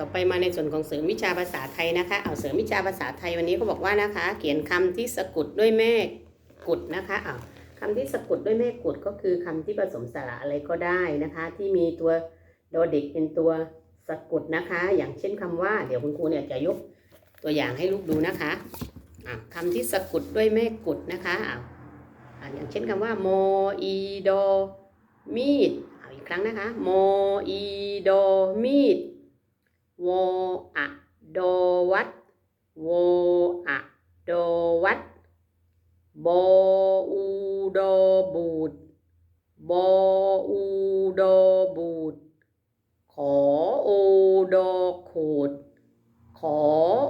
ต่อไปมาในส่วนของเสริมวิชาภาษาไทยนะคะ เอาเสริมวิชาภาษาไทยวันนี้เขาบอกว่านะคะ เขียนคำที่สะกดด้วยแม่กุดนะคะเอาคำที่สะกดด้วยแม่กุดก็คือคำที่ผสมสระอะไรก็ได้นะคะ ที่มีตัวโดเด็กเป็นตัวสะกดนะคะ อย่างเช่นคำว่า เดี๋ยวคุณครูเนี่ยจะยกตัวอย่างให้ลูกดูนะคะอะคำที่สะกดด้วยแม่กุดนะคะอ่ออย่างเช่นคำว่าโมอีโดมีดเอาอีกครั้งนะคะโมอีโด วออะโดวัดวออะโดวัดบอูโดบูดบอูโดบูดขอโอโดขูด ขอ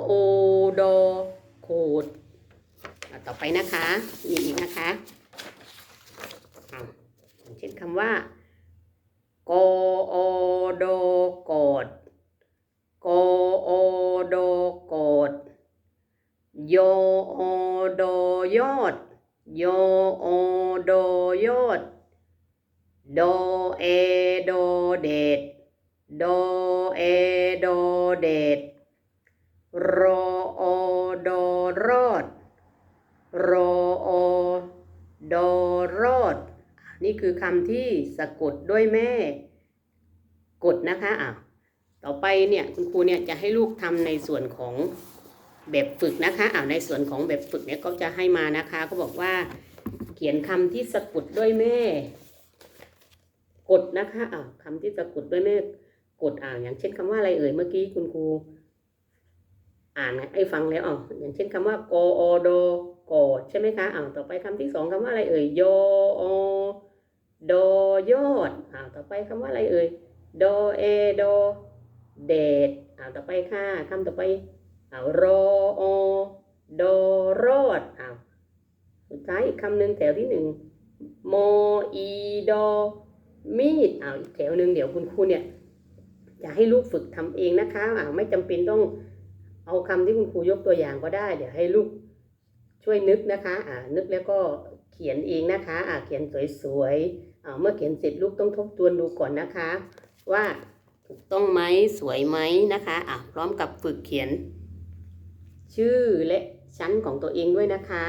โอโดขูด ต่อไปนะคะมีอีกนะคะเช่นคำว่ากอโดกอ โยโอโดยอดโยโอโดยอดโดเอโดเดดโดเอโดเดดโรโอโดรอดโรโอโดรอดนี่คือคำที่สะกดด้วยแม่ กดนะคะอะต่อไปเนี่ยคุณครูเนี่ยจะให้ลูกทำในส่วนของ แบบฝึกนะคะอ่าในส่วนของแบบฝึกเนี่ยก็จะให้มานะคะก็บอกว่าเขียนคำที่สะกดด้วยแม่ กดนะคะอ่าคำที่สะกดด้วยแม่กดอ่าอย่างเช่นคำว่าอะไรเอ่ยเมื่อกี้คุณครูอ่านไอ้ฟังแล้วอ่าอย่างเช่นคำว่ากอโดกอดใช่ไหมคะอ่าต่อไปคำที่สองคำว่าอะไรเอ่ยโยอโดยอดอ่าต่อไปคำว่าอะไรเอ่ยโดเอโดเดดอ่าต่อไปค่ะคำต่อไป เอารอโอโดรอดอ้าวสุดท้ายอีกคำหนึ่งแถวที่หนึ่งโมอีโดมีดอ้าวอีกแถวหนึ่งเดี๋ยวคุณครูเนี่ยจะให้ลูกฝึกทำเองนะคะอ้าวไม่จำเป็นต้องเอาคำที่คุณครูยกตัวอย่างก็ได้ เดี๋ยวให้ลูกช่วยนึกนะคะอ่านึกแล้วก็เขียนเองนะคะอ่าเขียนสวยๆอ่าเมื่อเขียนเสร็จลูกต้องทบทวนดูก่อนนะคะ ว่าถูกต้องไหมสวยไหมนะคะอะพร้อมกับฝึกเขียน ชื่อและชั้นของตัวเองด้วยนะคะ